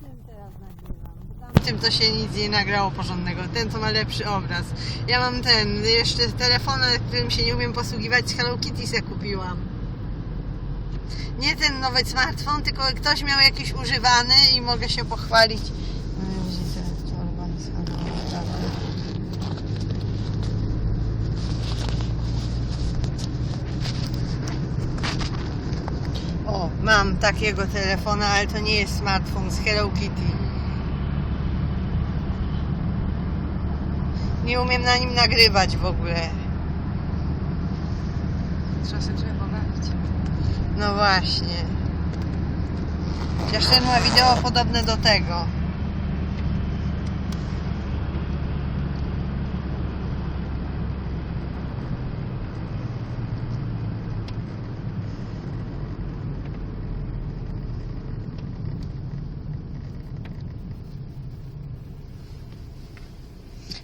tym teraz nagrywam. Tym to się nic nie nagrało porządnego. Ten to ma lepszy obraz. Ja mam ten, jeszcze telefon, którym się nie umiem posługiwać, z Hello Kitty se kupiłam. Nie ten nowy smartfon, tylko ktoś miał jakiś używany i mogę się pochwalić. No widzicie, torba z Hello Kitty. O, mam takiego telefona, ale to nie jest smartfon z Hello Kitty. Nie umiem na nim nagrywać w ogóle. Trzeba sobie drzewo bawić. No właśnie. Ten ma wideo podobne do tego.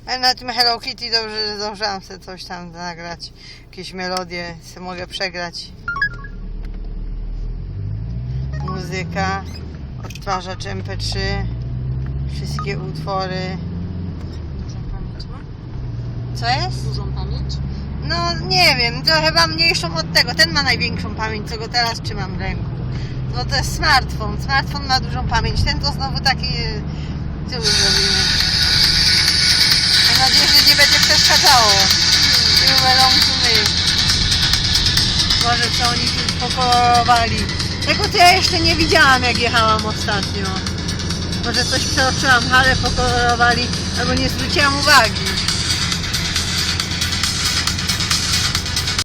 Ale na tym Hello Kitty dobrze, że zdążyłam sobie coś tam nagrać. Jakieś melodie sobie mogę przegrać. Muzyka, odtwarzacz MP3, wszystkie utwory. Dużą pamięć ma? Co jest? Dużą pamięć? No nie wiem, to chyba mniejszą od tego. Ten ma największą pamięć, co go teraz trzymam w ręku. No to jest smartfon. Smartfon ma dużą pamięć. Ten to znowu taki... e, Co nie będzie przeszkadzało. You belong to me. Może co oni tu pokolorowali. Tego to ja jeszcze nie widziałam, jak jechałam ostatnio. Może coś przeoczyłam, ale pokolorowali, albo nie zwróciłam uwagi.